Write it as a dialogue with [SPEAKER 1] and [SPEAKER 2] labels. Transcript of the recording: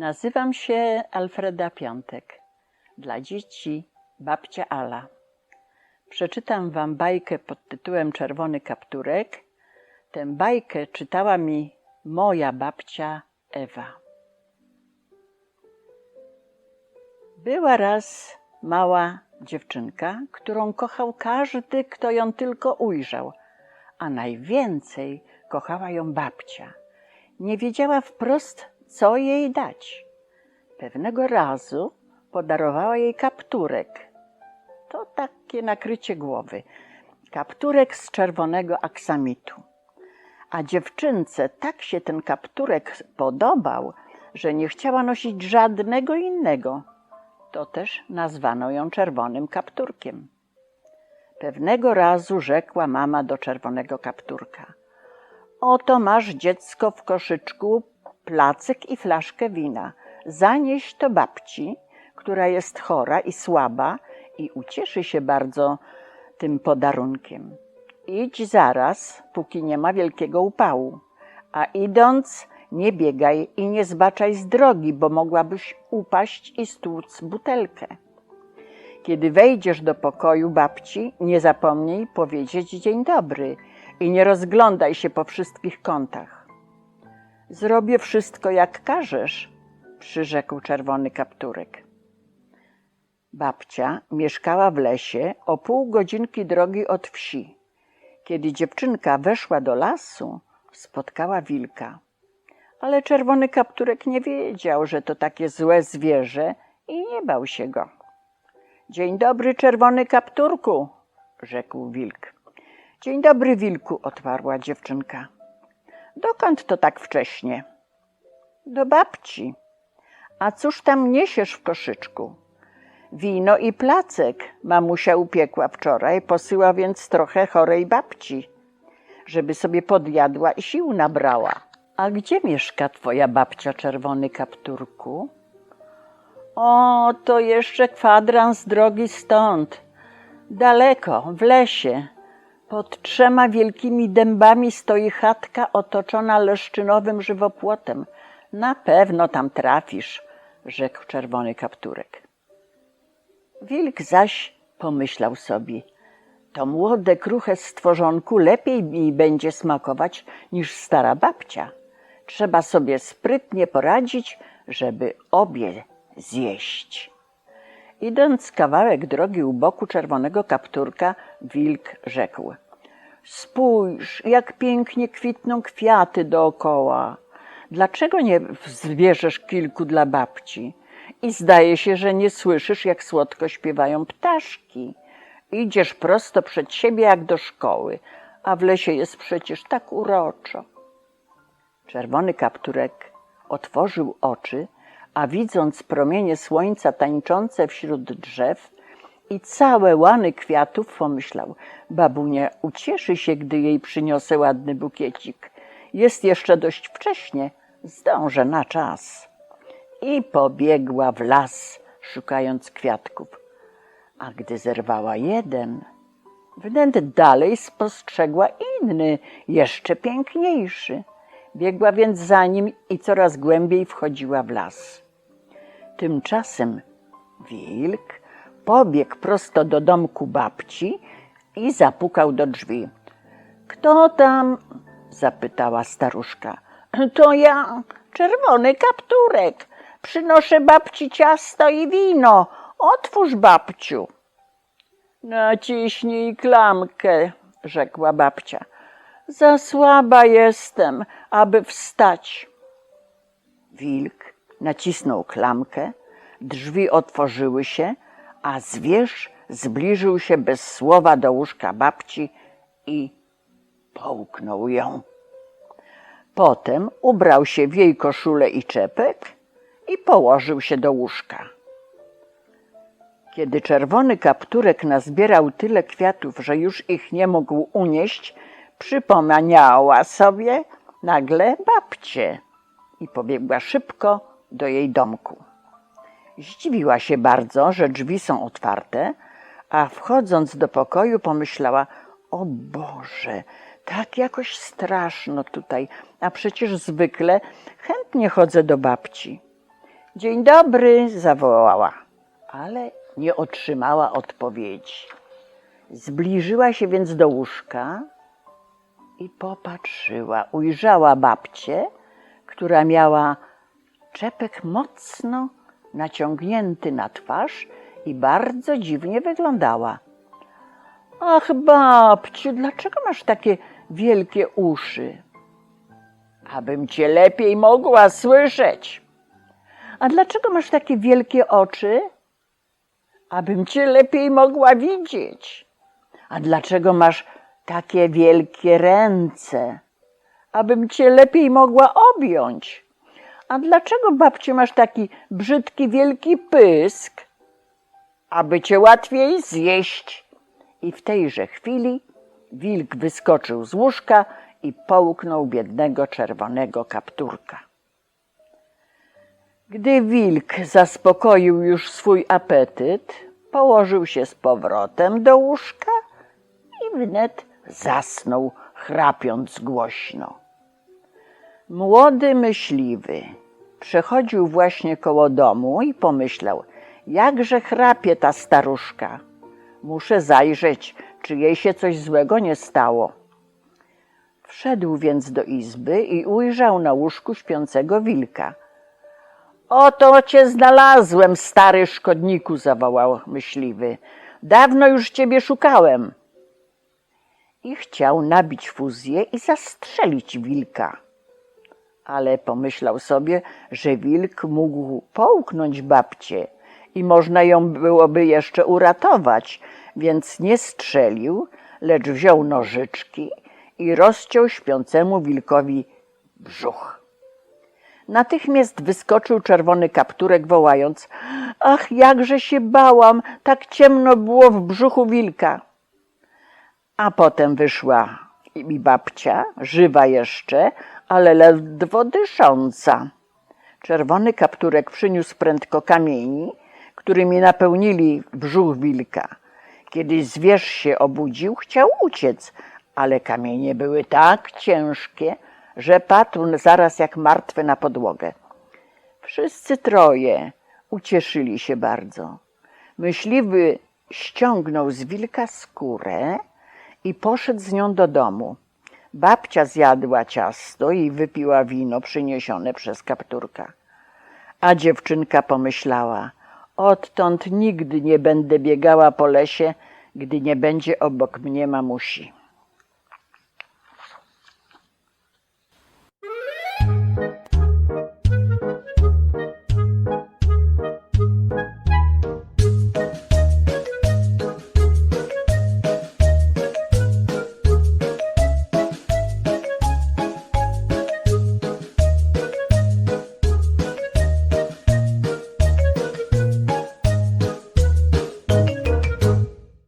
[SPEAKER 1] Nazywam się Alfreda Piątek. Dla dzieci babcia Ala. Przeczytam wam bajkę pod tytułem Czerwony kapturek. Tę bajkę czytała mi moja babcia Ewa. Była raz mała dziewczynka, którą kochał każdy, kto ją tylko ujrzał, a najwięcej kochała ją babcia. Nie wiedziała wprost, co jej dać. Pewnego razu podarowała jej kapturek. To takie nakrycie głowy. Kapturek z czerwonego aksamitu. A dziewczynce tak się ten kapturek podobał, że nie chciała nosić żadnego innego. To też nazwano ją czerwonym kapturkiem. Pewnego razu rzekła mama do czerwonego kapturka: Oto masz dziecko w koszyczku placek i flaszkę wina. Zanieś to babci, która jest chora i słaba i ucieszy się bardzo tym podarunkiem. Idź zaraz, póki nie ma wielkiego upału, a idąc nie biegaj i nie zbaczaj z drogi, bo mogłabyś upaść i stłuc butelkę. Kiedy wejdziesz do pokoju babci, nie zapomnij powiedzieć dzień dobry i nie rozglądaj się po wszystkich kątach. Zrobię wszystko, jak każesz, przyrzekł czerwony kapturek. Babcia mieszkała w lesie o pół godzinki drogi od wsi. Kiedy dziewczynka weszła do lasu, spotkała wilka. Ale czerwony kapturek nie wiedział, że to takie złe zwierzę i nie bał się go. Dzień dobry, czerwony kapturku, rzekł wilk. Dzień dobry, wilku, odparła dziewczynka. Dokąd to tak wcześnie? Do babci. A cóż tam niesiesz w koszyczku? Wino i placek mamusia upiekła wczoraj, posyła więc trochę chorej babci, żeby sobie podjadła i sił nabrała. A gdzie mieszka twoja babcia, czerwony kapturku? O, to jeszcze kwadrans drogi stąd. Daleko, w lesie. Pod trzema wielkimi dębami stoi chatka otoczona leszczynowym żywopłotem. Na pewno tam trafisz, rzekł czerwony kapturek. Wilk zaś pomyślał sobie, to młode, kruche stworzonku lepiej mi będzie smakować niż stara babcia. Trzeba sobie sprytnie poradzić, żeby obie zjeść. Idąc kawałek drogi u boku czerwonego kapturka, wilk rzekł: Spójrz, jak pięknie kwitną kwiaty dookoła. Dlaczego nie zbierzesz kilku dla babci? I zdaje się, że nie słyszysz, jak słodko śpiewają ptaszki. Idziesz prosto przed siebie jak do szkoły, a w lesie jest przecież tak uroczo. Czerwony kapturek otworzył oczy, a widząc promienie słońca tańczące wśród drzew i całe łany kwiatów, pomyślał, babunia ucieszy się, gdy jej przyniosę ładny bukiecik. Jest jeszcze dość wcześnie, zdążę na czas. I pobiegła w las, szukając kwiatków. A gdy zerwała jeden, wnet dalej spostrzegła inny, jeszcze piękniejszy. Biegła więc za nim i coraz głębiej wchodziła w las. Tymczasem wilk pobiegł prosto do domku babci i zapukał do drzwi. Kto tam? zapytała staruszka. To ja, czerwony kapturek. Przynoszę babci ciasto i wino. Otwórz, babciu. Naciśnij klamkę, rzekła babcia. Za słaba jestem, aby wstać. Wilk nacisnął klamkę, drzwi otworzyły się, a zwierz zbliżył się bez słowa do łóżka babci i połknął ją. Potem ubrał się w jej koszulę i czepek i położył się do łóżka. Kiedy czerwony kapturek nazbierał tyle kwiatów, że już ich nie mógł unieść, przypomniała sobie nagle babcię i pobiegła szybko do jej domku. Zdziwiła się bardzo, że drzwi są otwarte, a wchodząc do pokoju pomyślała: O Boże, tak jakoś straszno tutaj, a przecież zwykle chętnie chodzę do babci. Dzień dobry, zawołała, ale nie otrzymała odpowiedzi. Zbliżyła się więc do łóżka i popatrzyła. Ujrzała babcię, która miała czepek mocno naciągnięty na twarz i bardzo dziwnie wyglądała. Ach, babciu, dlaczego masz takie wielkie uszy? Abym cię lepiej mogła słyszeć. A dlaczego masz takie wielkie oczy? Abym cię lepiej mogła widzieć. A dlaczego masz takie wielkie ręce? Abym cię lepiej mogła objąć. A dlaczego, babciu, masz taki brzydki, wielki pysk? Aby cię łatwiej zjeść. I w tejże chwili wilk wyskoczył z łóżka i połknął biednego czerwonego kapturka. Gdy wilk zaspokoił już swój apetyt, położył się z powrotem do łóżka i wnet zasnął, chrapiąc głośno. Młody myśliwy przechodził właśnie koło domu i pomyślał, jakże chrapie ta staruszka. Muszę zajrzeć, czy jej się coś złego nie stało. Wszedł więc do izby i ujrzał na łóżku śpiącego wilka. Oto cię znalazłem, stary szkodniku, zawołał myśliwy. Dawno już ciebie szukałem. I chciał nabić fuzję i zastrzelić wilka. Ale pomyślał sobie, że wilk mógł połknąć babcię i można ją byłoby jeszcze uratować, więc nie strzelił, lecz wziął nożyczki i rozciął śpiącemu wilkowi brzuch. Natychmiast wyskoczył czerwony kapturek, wołając: Ach, jakże się bałam, tak ciemno było w brzuchu wilka. A potem wyszła i babcia, żywa jeszcze, ale ledwo dysząca. Czerwony kapturek przyniósł prędko kamieni, którymi napełnili brzuch wilka. Kiedy zwierz się obudził, chciał uciec, ale kamienie były tak ciężkie, że padł zaraz jak martwy na podłogę. Wszyscy troje ucieszyli się bardzo. Myśliwy ściągnął z wilka skórę i poszedł z nią do domu. Babcia zjadła ciasto i wypiła wino przyniesione przez kapturka. A dziewczynka pomyślała, odtąd nigdy nie będę biegała po lesie, gdy nie będzie obok mnie mamusi.